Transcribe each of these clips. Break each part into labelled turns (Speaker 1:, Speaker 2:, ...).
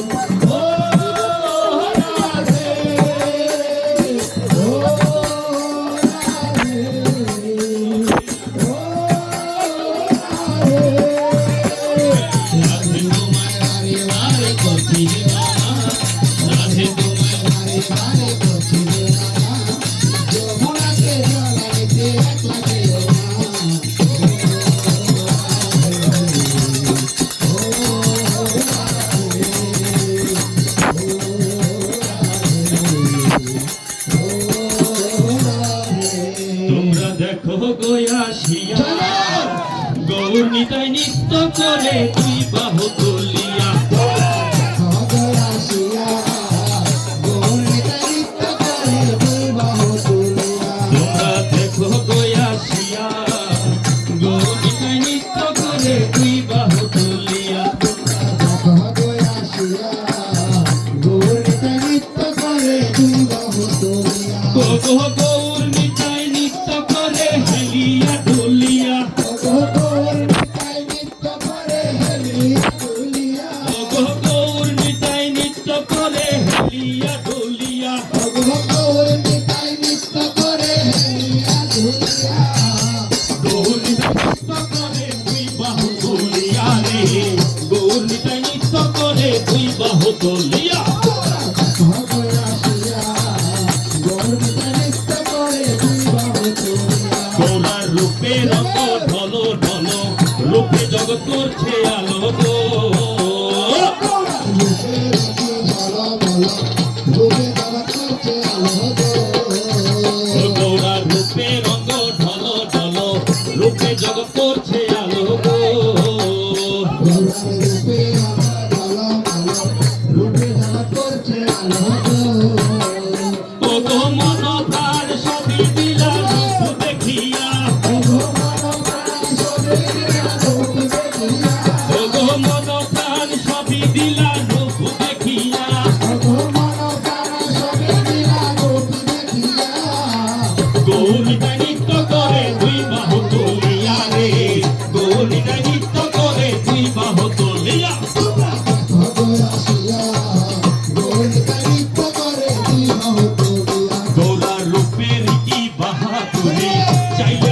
Speaker 1: Oh, করে তুই বাহু ঢলো ঢলো লোকে জগৎ করছে আলো গো। রূপে রঙ ঢলো ঢলো জগৎ করছে বাহা তুমি চাইব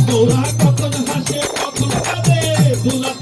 Speaker 1: তোরা কখন হাসে কখন কাঁদে দুলা